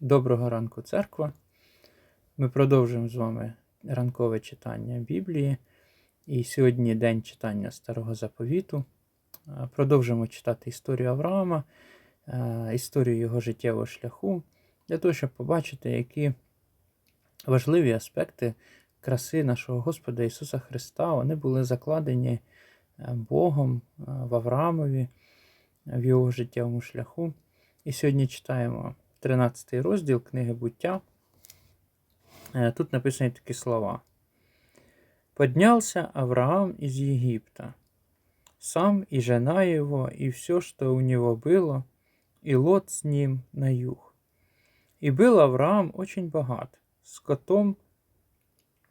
Доброго ранку, церква. Ми продовжуємо з вами ранкове читання Біблії. І сьогодні день читання Старого Заповіту. Продовжуємо читати історію Авраама, історію його життєвого шляху, для того, щоб побачити, які важливі аспекти краси нашого Господа Ісуса Христа вони були закладені е, Богом е, в Авраамові, в його життєвому шляху. І сьогодні читаємо 13 розділ книги буття. Е, Тут написані такі слова. Поднялся Авраам из Египта, сам и жена его, и все, что у него было, и Лот с ним на юг. И был Авраам очень богат, скотом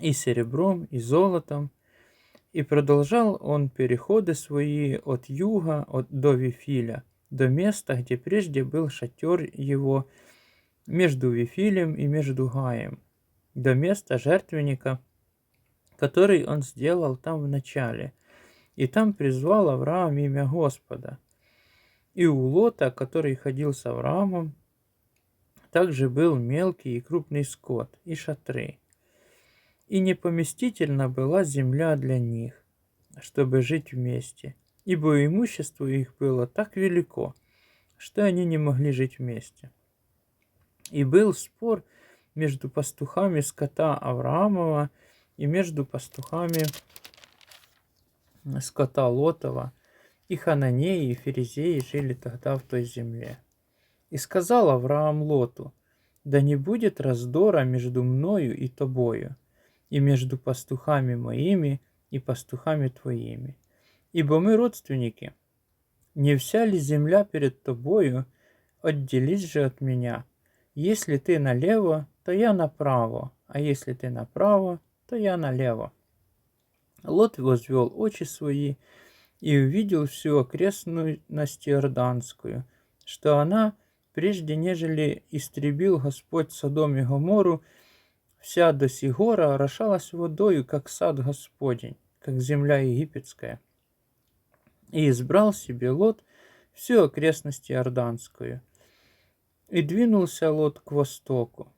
и серебром, и золотом, и продолжал он переходы свои от юга от, до Вифиля, до места, где прежде был шатер его между Вифилем и между Гаем, до места жертвенника, который он сделал там в начале. И там призвал Авраам имя Господа. И у Лота, который ходил с Авраамом, также был мелкий и крупный скот, и шатры. И непоместительна была земля для них, чтобы жить вместе, ибо имущество их было так велико, что они не могли жить вместе. И был спор между пастухами скота Авраамова и между пастухами скота Лотова, и Хананеи и Ферезеи жили тогда в той земле. И сказал Авраам Лоту, да не будет раздора между мною и тобою, и между пастухами моими и пастухами твоими. Ибо мы родственники. Не вся ли земля перед тобою, отделись же от меня. Если ты налево, то я направо, а если ты направо, то я налево. Лот возвел очи свои и увидел всю окрестность Иорданскую, что она, прежде нежели истребил Господь Содом и Гомору, вся до сигора орошалась водою, как сад Господень, как земля египетская. И избрал себе Лот всю окрестность Иорданскую. И двинулся Лот к востоку,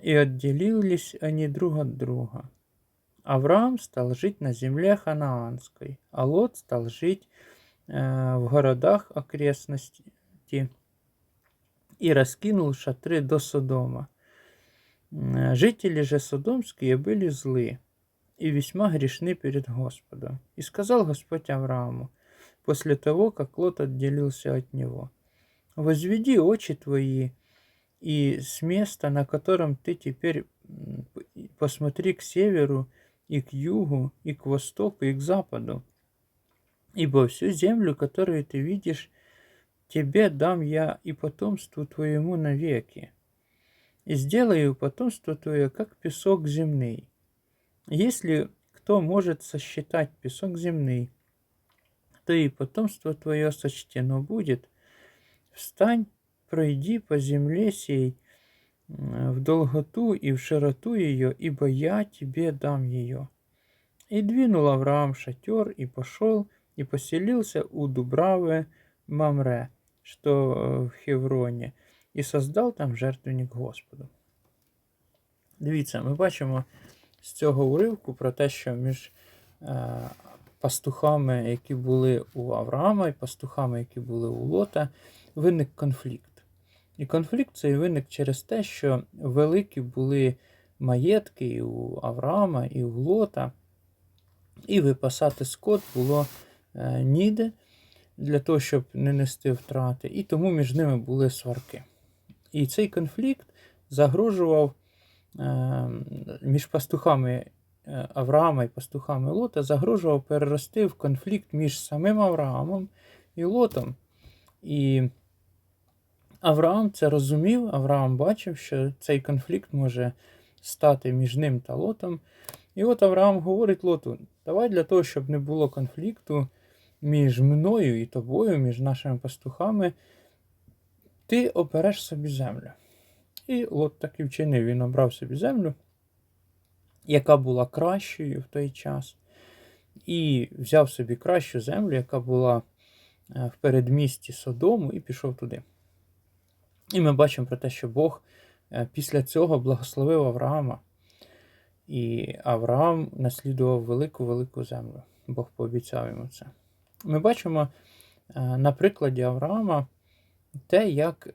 и отделились они друг от друга. Авраам стал жить на земле ханаанской, а Лот стал жить э, в городах окрестности и раскинул шатры до Содома. Жители же содомские были злы и весьма грешны перед Господом. И сказал Господь Аврааму, после того, как Лот отделился от него, «Возведи очи твои, и с места, на котором ты теперь посмотри к северу, и к югу, и к востоку, и к западу. Ибо всю землю, которую ты видишь, тебе дам я и потомству твоему навеки. И сделаю потомство твое, как песок земный. Если кто может сосчитать песок земный, то и потомство твое сочтено будет. Встань, пройди по земле сей, в долготу и в широту ее, ибо я тебе дам ее. И двинул Авраам шатер, и пошел, и поселился у Дубравы Мамре, что э, в Хевроні, і создав там жертвенник Господу. Дивіться, ми бачимо з цього уривку про те, що між е, пастухами, які були у Авраама, і пастухами, які були у Лота, виник конфлікт. І конфлікт цей виник через те, що великі були маєтки і у Авраама, і у Лота, і випасати скот було е, ніде для того, щоб не нести втрати, і тому між ними були сварки. І цей конфлікт загрожував е, між пастухами Авраама і пастухами Лота, загрожував перерости в конфлікт між самим Авраамом і Лотом. І Авраам це розумів, Авраам бачив, що цей конфлікт може стати між ним та Лотом. І от Авраам говорить Лоту: давай для того, щоб не було конфлікту між мною і тобою, між нашими пастухами, ти обереш собі землю. І Лот так і вчинив, він обрав собі землю, яка була кращою в той час, і взяв собі кращу землю, яка була е, в передмісті Содому, і пішов туди. І ми бачимо про те, що Бог е, після цього благословив Авраама. І Авраам наслідував велику-велику землю. Бог пообіцяв йому це. Ми бачимо е, на прикладі Авраама те, як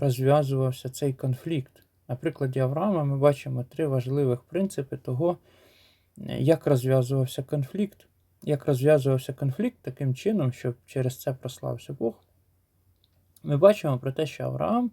розв'язувався цей конфлікт. На прикладі Авраама ми бачимо три важливих принципи того, е, як розв'язувався конфлікт. Як розв'язувався конфлікт таким чином, щоб через це прославився Бог. Ми бачимо про те, що Авраам,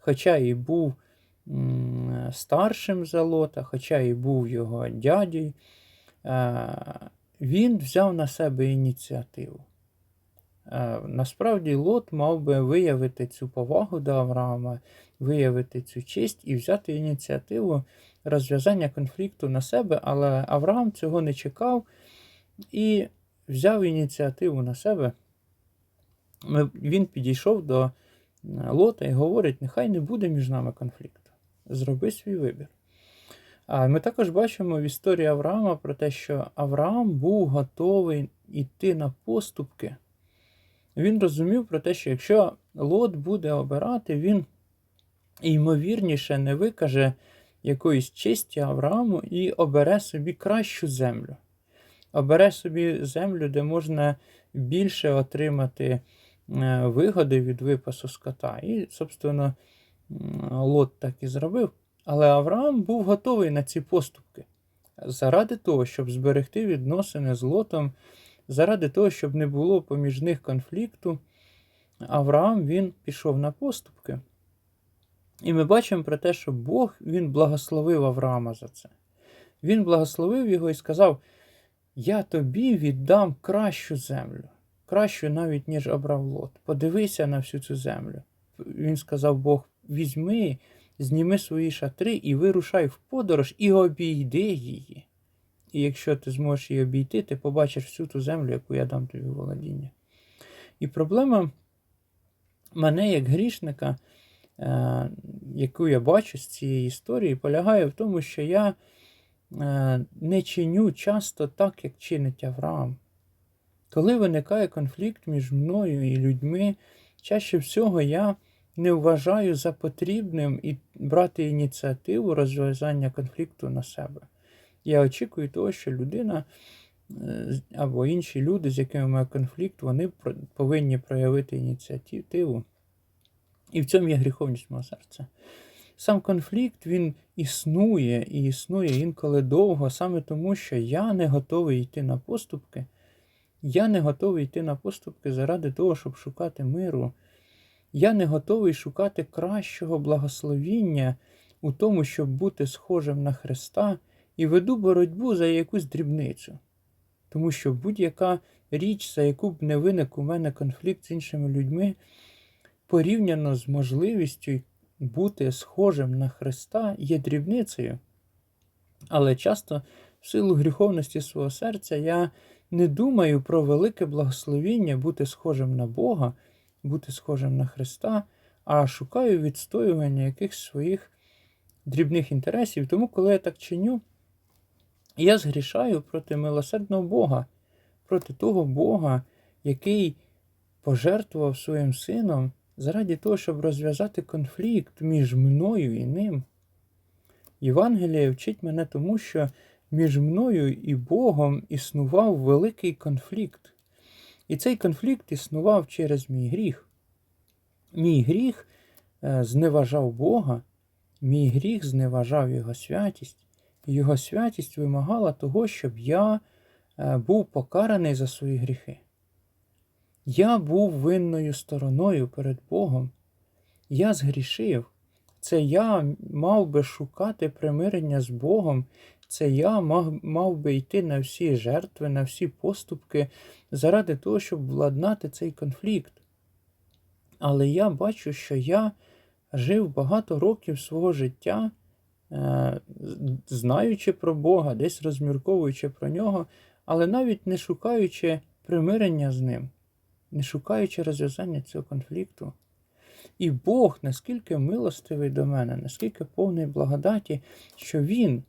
хоча і був старшим за Лота, хоча і був його дядю, е, він взяв на себе ініціативу. Е, Насправді Лот мав би виявити цю повагу до Авраама, виявити цю честь і взяти ініціативу розв'язання конфлікту на себе, але Авраам цього не чекав і взяв ініціативу на себе. Він підійшов до е, Лота і говорить: нехай не буде між нами конфлікту. Зроби свій вибір. Ми також бачимо в історії Авраама про те, що Авраам був готовий йти на поступки. Він розумів про те, що якщо Лот буде обирати, він ймовірніше не викаже якоїсь честі Аврааму і обере собі кращу землю. Обере собі землю, де можна більше отримати е, вигоди від випасу скота. І, собственно, Лот так і зробив. Але Авраам був готовий на ці поступки. Заради того, щоб зберегти відносини з Лотом, заради того, щоб не було поміж них конфлікту, Авраам він пішов на поступки. І ми бачимо про те, що Бог він благословив Авраама за це. Він благословив його і сказав: Я тобі віддам кращу землю, кращу навіть, ніж обрав Лот. Подивися на всю цю землю. Він сказав Бог: візьми, зніми свої шатри і вирушай в подорож і обійди її. І якщо ти зможеш її обійти, ти побачиш всю ту землю, яку я дам тобі володіння. І проблема мене як грішника, е, яку я бачу з цієї історії, полягає в тому, що я е, не чиню часто так, як чинить Авраам. Коли виникає конфлікт між мною і людьми, чаще всього я не вважаю за потрібним і брати ініціативу розв'язання конфлікту на себе. Я очікую того, що людина е, або інші люди, з якими має конфлікт, вони повинні проявити ініціативу. І в цьому є гріховність мого серця. Сам конфлікт він існує і існує інколи довго, саме тому, що я не готовий йти на поступки. Я не готовий йти на поступки заради того, щоб шукати миру. Я не готовий шукати кращого благословіння у тому, щоб бути схожим на Христа, і веду боротьбу за якусь дрібницю. Тому що будь-яка річ, за яку б не виник у мене конфлікт з іншими людьми, порівняно з можливістю бути схожим на Христа, є дрібницею. Але часто, в силу гріховності свого серця, я не думаю про велике благословіння бути схожим на Бога, бути схожим на Христа, а шукаю відстоювання якихось своїх дрібних інтересів. Тому, коли я так чиню, я згрішаю проти милосердного Бога, проти того Бога, який пожертвував своїм сином заради того, щоб розв'язати конфлікт між мною і ним. Євангеліє вчить мене тому, що між мною і Богом існував великий конфлікт. І цей конфлікт існував через мій гріх. Мій гріх е, зневажав Бога, мій гріх зневажав Його святість, Його святість вимагала того, щоб я е, був покараний за свої гріхи. Я був винною стороною перед Богом. Я згрішив. Це я мав би шукати примирення з Богом. Це я мав, мав би йти на всі жертви, на всі поступки заради того, щоб владнати цей конфлікт. Але я бачу, що я жив багато років свого життя, знаючи про Бога, десь розмірковуючи про нього, але навіть не шукаючи примирення з ним, не шукаючи розв'язання цього конфлікту. І Бог наскільки милостивий до мене, наскільки повний благодаті, що Він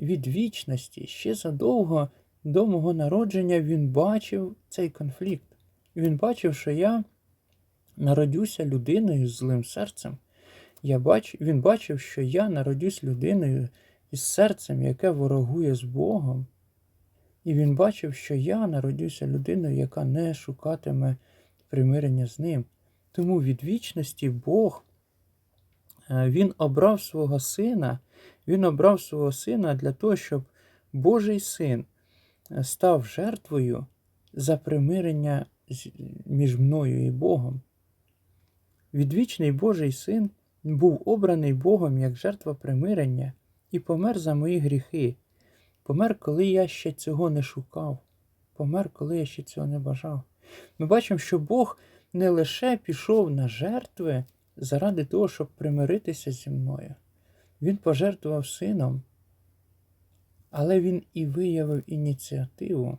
від вічності ще задовго до мого народження він бачив цей конфлікт. Він бачив, що я народюся людиною з злим серцем, я бач, він бачив, що я народюсь людиною із серцем, яке ворогує з Богом. І він бачив, що я народюся людиною, яка не шукатиме примирення з ним. Тому від вічності Бог е, Він обрав свого сина, Він обрав свого сина для того, щоб Божий син е, став жертвою за примирення між мною і Богом. Відвічний Божий син був обраний Богом як жертва примирення і помер за мої гріхи. Помер, коли я ще цього не шукав, помер, коли я ще цього не бажав. Ми бачимо, що Бог не лише пішов на жертви заради того, щоб примиритися зі мною. Він пожертвував сином, але він і виявив ініціативу.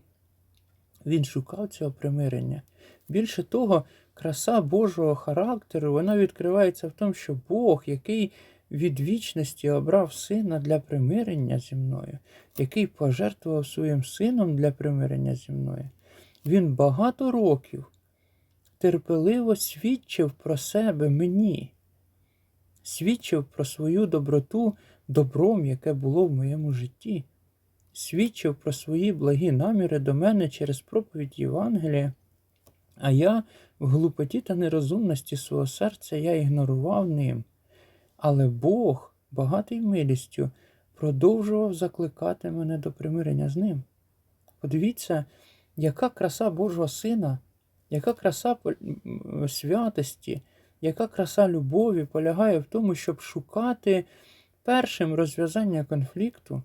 Він шукав цього примирення. Більше того, краса Божого характеру вона відкривається в тому, що Бог, який від вічності обрав сина для примирення зі мною, який пожертвував своїм сином для примирення зі мною, він багато років терпеливо свідчив про себе мені, свідчив про свою доброту добром, яке було в моєму житті, свідчив про свої благі наміри до мене через проповідь Євангелія. А я в глупоті та нерозумності свого серця я ігнорував ним. Але Бог, багатий милістю, продовжував закликати мене до примирення з ним. Подивіться, яка краса Божого Сина, яка краса святості, яка краса любові полягає в тому, щоб шукати першим розв'язання конфлікту.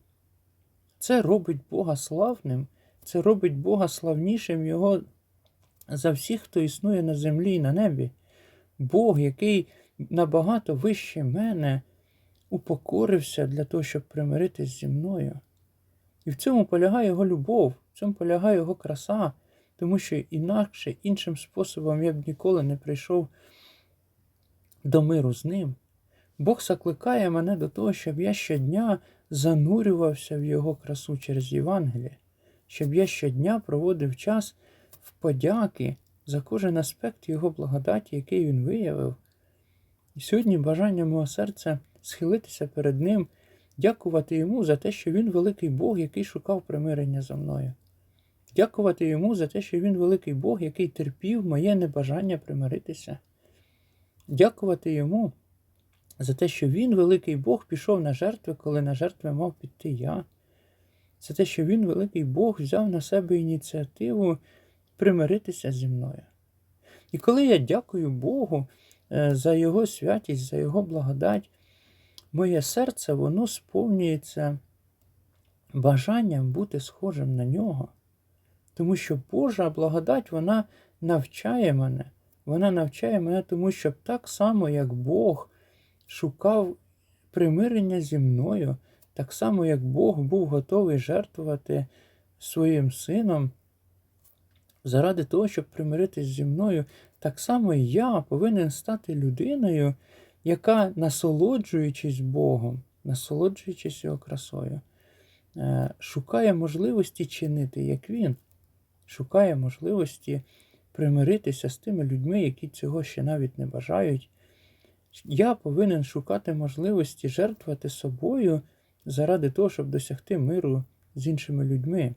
Це робить Бога славним, це робить Бога славнішим Його за всіх, хто існує на землі і на небі. Бог, який набагато вище мене, упокорився для того, щоб примиритись зі мною. І в цьому полягає його любов, в цьому полягає його краса, тому що інакше, іншим способом я б ніколи не прийшов до миру з ним. Бог закликає мене до того, щоб я щодня занурювався в Його красу через Євангеліє, щоб я щодня проводив час в подяки за кожен аспект Його благодаті, який Він виявив. І сьогодні бажання мого серця схилитися перед Ним, дякувати Йому за те, що Він великий Бог, який шукав примирення за мною. Дякувати Йому за те, що Він великий Бог, який терпів моє небажання примиритися. Дякувати Йому за те, що Він, великий Бог, пішов на жертви, коли на жертви мав піти я. За те, що Він, великий Бог, взяв на себе ініціативу примиритися зі мною. І коли я дякую Богу е, за Його святість, за Його благодать, моє серце воно сповнюється бажанням бути схожим на нього. Тому що Божа благодать вона навчає мене. Вона навчає мене, тому що так само, як Бог шукав примирення зі мною, так само, як Бог був готовий жертвувати своїм сином заради того, щоб примиритись зі мною, так само і я повинен стати людиною, яка, насолоджуючись Богом, насолоджуючись його красою, е, шукає можливості чинити, як він, шукає можливості примиритися з тими людьми, які цього ще навіть не бажають. Я повинен шукати можливості жертвувати собою заради того, щоб досягти миру з іншими людьми.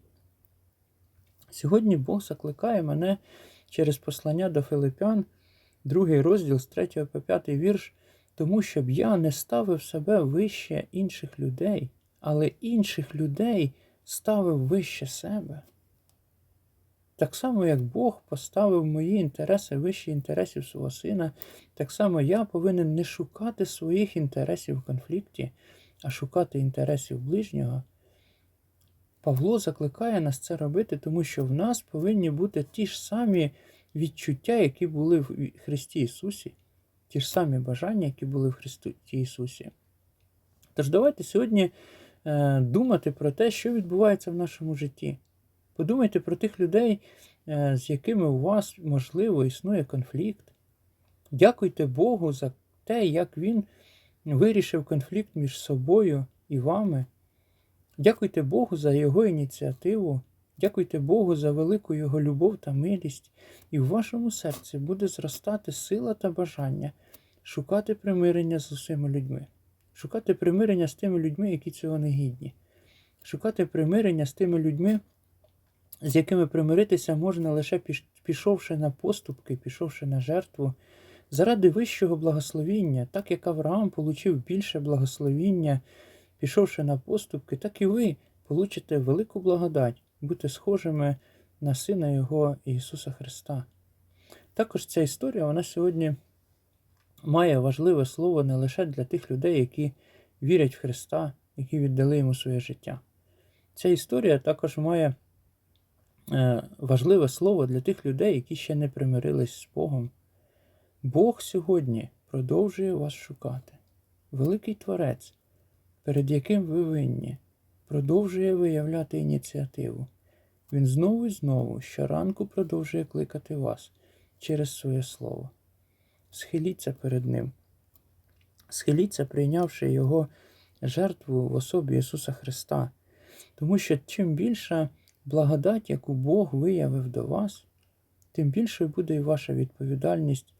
Сьогодні Бог закликає мене через послання до Филипян, другий розділ з 3 по 5 вірш, тому щоб я не ставив себе вище інших людей, але інших людей ставив вище себе. Так само, як Бог поставив мої інтереси вище інтересів свого сина, так само я повинен не шукати своїх інтересів в конфлікті, а шукати інтересів ближнього. Павло закликає нас це робити, тому що в нас повинні бути ті ж самі відчуття, які були в Христі Ісусі, ті ж самі бажання, які були в Христі Ісусі. Тож давайте сьогодні е, думати про те, що відбувається в нашому житті. Подумайте про тих людей, е, з якими у вас, можливо, існує конфлікт. Дякуйте Богу за те, як Він вирішив конфлікт між собою і вами. Дякуйте Богу за Його ініціативу. Дякуйте Богу за велику Його любов та милість, і в вашому серці буде зростати сила та бажання шукати примирення з усіма людьми, шукати примирення з тими людьми, які цього не гідні, шукати примирення з тими людьми, з якими примиритися можна лише пішовши на поступки, пішовши на жертву, заради вищого благословіння, так як Авраам получив більше благословіння, пішовши на поступки, так і ви получите велику благодать, бути схожими на Сина Його Ісуса Христа. Також ця історія вона сьогодні має важливе слово не лише для тих людей, які вірять в Христа, які віддали йому своє життя. Ця історія також має е, важливе слово для тих людей, які ще не примирились з Богом. Бог сьогодні продовжує вас шукати. Великий Творець, перед яким ви винні, продовжує виявляти ініціативу. Він знову і знову щоранку продовжує кликати вас через своє слово. Схиліться перед Ним. Схиліться, прийнявши Його жертву в особі Ісуса Христа. Тому що чим більша благодать, яку Бог виявив до вас, тим більшою буде і ваша відповідальність,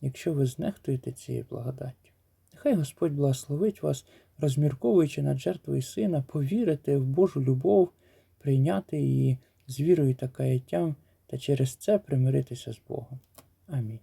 якщо ви знехтуєте цією благодаттю. Нехай Господь благословить вас, розмірковуючи над жертвою Сина, повірити в Божу любов, прийняти її з вірою та каяттям та через це примиритися з Богом. Амінь.